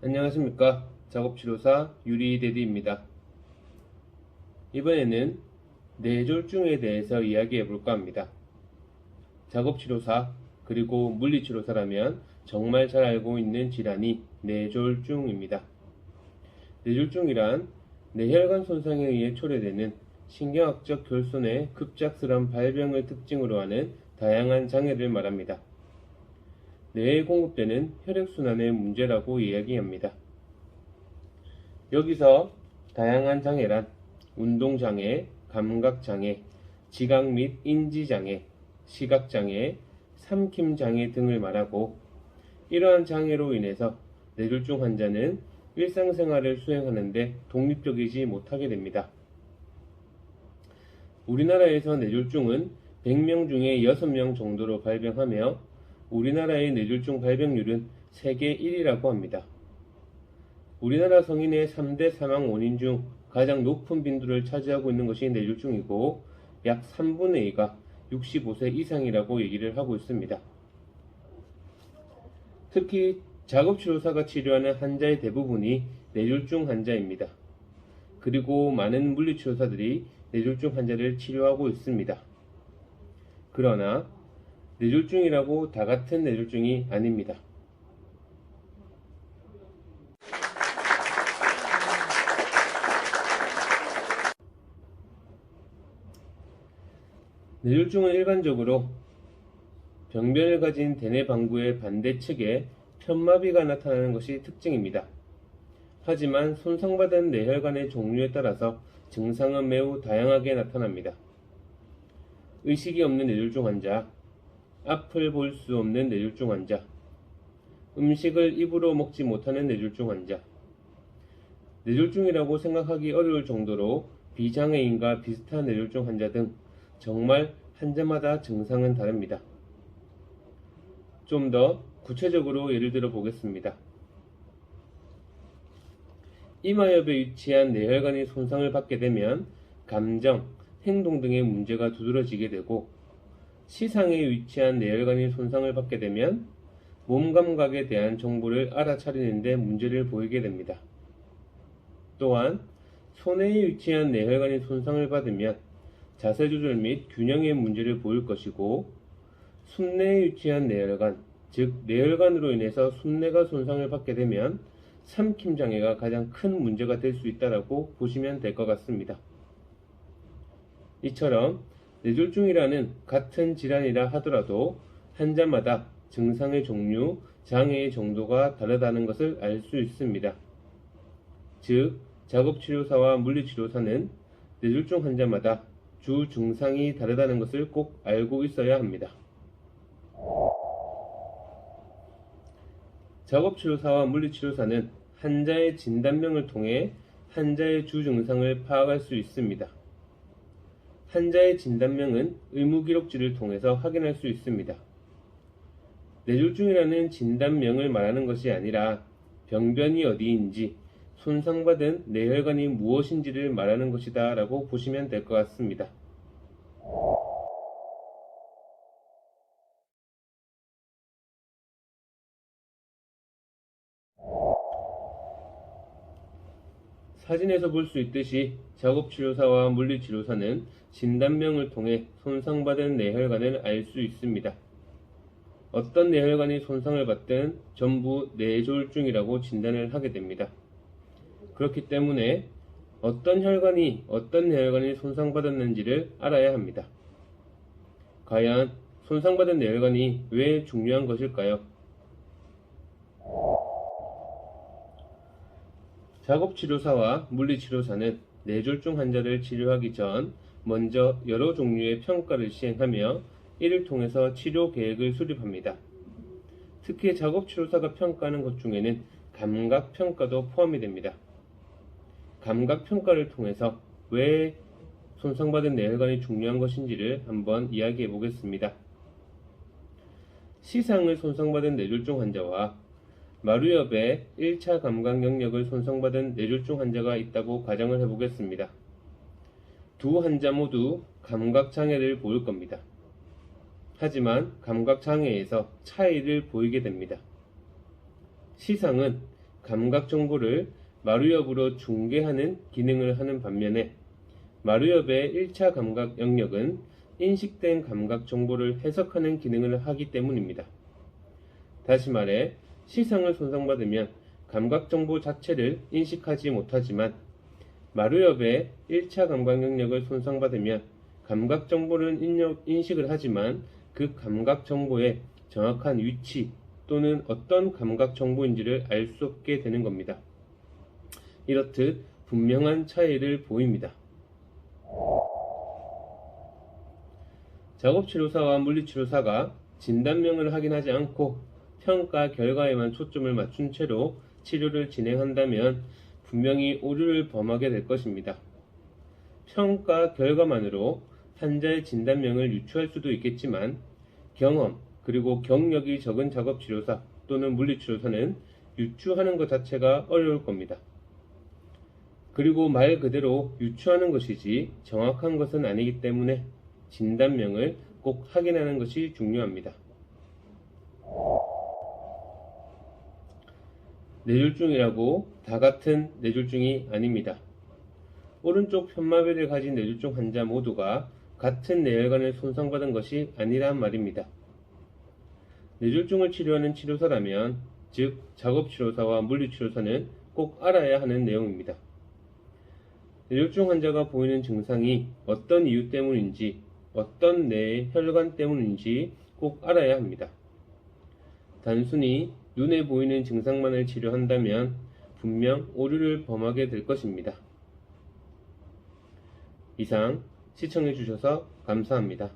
안녕하십니까 작업치료사 유리데디입니다. 이번에는 뇌졸중에 대해서 이야기해 볼까 합니다. 작업치료사 그리고 물리치료사라면 정말 잘 알고 있는 질환이 뇌졸중입니다. 뇌졸중이란 뇌혈관 손상에 의해 초래되는 신경학적 결손의 급작스러운 발병을 특징으로 하는 다양한 장애를 말합니다. 뇌에 공급되는 혈액순환의 문제라고 이야기합니다. 여기서 다양한 장애란 운동장애, 감각장애, 지각 및 인지장애, 시각장애, 삼킴장애 등을 말하고 이러한 장애로 인해서 뇌졸중 환자는 일상생활을 수행하는데 독립적이지 못하게 됩니다. 우리나라에서 뇌졸중은 100명 중에 6명 정도로 발병하며 우리나라의 뇌졸중 발병률은 세계 1위라고 합니다. 우리나라 성인의 3대 사망 원인 중 가장 높은 빈도를 차지하고 있는 것이 뇌졸중이고 약 3분의 2가 65세 이상이라고 얘기를 하고 있습니다. 특히 작업치료사가 치료하는 환자의 대부분이 뇌졸중 환자입니다. 그리고 많은 물리치료사들이 뇌졸중 환자를 치료하고 있습니다. 그러나 뇌졸중이라고 다 같은 뇌졸중이 아닙니다. 뇌졸중은 일반적으로 병변을 가진 대뇌 방구의 반대측에 편마비가 나타나는 것이 특징입니다. 하지만 손상받은 뇌혈관의 종류에 따라서 증상은 매우 다양하게 나타납니다. 의식이 없는 뇌졸중 환자, 앞을 볼 수 없는 뇌졸중 환자, 음식을 입으로 먹지 못하는 뇌졸중 환자, 뇌졸중이라고 생각하기 어려울 정도로 비장애인과 비슷한 뇌졸중 환자 등 정말 환자마다 증상은 다릅니다. 좀 더 구체적으로 예를 들어 보겠습니다. 이마엽에 위치한 뇌혈관이 손상을 받게 되면 감정, 행동 등의 문제가 두드러지게 되고 시상에 위치한 뇌혈관이 손상을 받게 되면 몸 감각에 대한 정보를 알아차리는데 문제를 보이게 됩니다. 또한 손해에 위치한 뇌혈관이 손상을 받으면 자세 조절 및 균형의 문제를 보일 것이고 순내에 위치한 뇌혈관, 즉 뇌혈관으로 인해서 순내가 손상을 받게 되면 삼킴 장애가 가장 큰 문제가 될 수 있다라고 보시면 될 것 같습니다. 이처럼 뇌졸중이라는 같은 질환이라 하더라도 환자마다 증상의 종류, 장애의 정도가 다르다는 것을 알 수 있습니다. 즉, 작업치료사와 물리치료사는 뇌졸중 환자마다 주 증상이 다르다는 것을 꼭 알고 있어야 합니다. 작업치료사와 물리치료사는 환자의 진단명을 통해 환자의 주 증상을 파악할 수 있습니다. 환자의 진단명은 의무기록지를 통해서 확인할 수 있습니다. 뇌졸중이라는 진단명을 말하는 것이 아니라 병변이 어디인지 손상받은 뇌혈관이 무엇인지를 말하는 것이다 라고 보시면 될 것 같습니다. 사진에서 볼 수 있듯이 작업치료사와 물리치료사는 진단명을 통해 손상받은 뇌혈관을 알 수 있습니다. 어떤 뇌혈관이 손상을 받든 전부 뇌졸중이라고 진단을 하게 됩니다. 그렇기 때문에 어떤 혈관이 어떤 뇌혈관이 손상받았는지를 알아야 합니다. 과연 손상받은 뇌혈관이 왜 중요한 것일까요? 작업치료사와 물리치료사는 뇌졸중 환자를 치료하기 전 먼저 여러 종류의 평가를 시행하며 이를 통해서 치료 계획을 수립합니다. 특히 작업치료사가 평가하는 것 중에는 감각평가도 포함이 됩니다. 감각평가를 통해서 왜 손상받은 뇌혈관이 중요한 것인지를 한번 이야기해 보겠습니다. 시상을 손상받은 뇌졸중 환자와 마루엽의 1차 감각 영역을 손상받은 뇌졸중 환자가 있다고 가정을 해보겠습니다. 두 환자 모두 감각 장애를 보일 겁니다. 하지만 감각 장애에서 차이를 보이게 됩니다. 시상은 감각 정보를 마루엽으로 중계하는 기능을 하는 반면에 마루엽의 1차 감각 영역은 인식된 감각 정보를 해석하는 기능을 하기 때문입니다. 다시 말해 시상을 손상받으면 감각 정보 자체를 인식하지 못하지만 마루엽의 1차 감각 영역을 손상받으면 감각 정보를 인력- 인식을 하지만 그 감각 정보의 정확한 위치 또는 어떤 감각 정보인지를 알 수 없게 되는 겁니다. 이렇듯 분명한 차이를 보입니다. 작업치료사와 물리치료사가 진단명을 확인하지 않고 평가 결과에만 초점을 맞춘 채로 치료를 진행한다면 분명히 오류를 범하게 될 것입니다. 평가 결과만으로 환자의 진단명을 유추할 수도 있겠지만 경험 그리고 경력이 적은 작업치료사 또는 물리치료사는 유추하는 것 자체가 어려울 겁니다. 그리고 말 그대로 유추하는 것이지 정확한 것은 아니기 때문에 진단명을 꼭 확인하는 것이 중요합니다. 뇌졸중이라고 다 같은 뇌졸중이 아닙니다. 오른쪽 편마비를 가진 뇌졸중 환자 모두가 같은 뇌혈관을 손상받은 것이 아니란 말입니다. 뇌졸중을 치료하는 치료사라면, 즉 작업치료사와 물리치료사는 꼭 알아야 하는 내용입니다. 뇌졸중 환자가 보이는 증상이 어떤 이유 때문인지, 어떤 뇌 혈관 때문인지 꼭 알아야 합니다. 단순히 눈에 보이는 증상만을 치료한다면 분명 오류를 범하게 될 것입니다. 이상 시청해주셔서 감사합니다.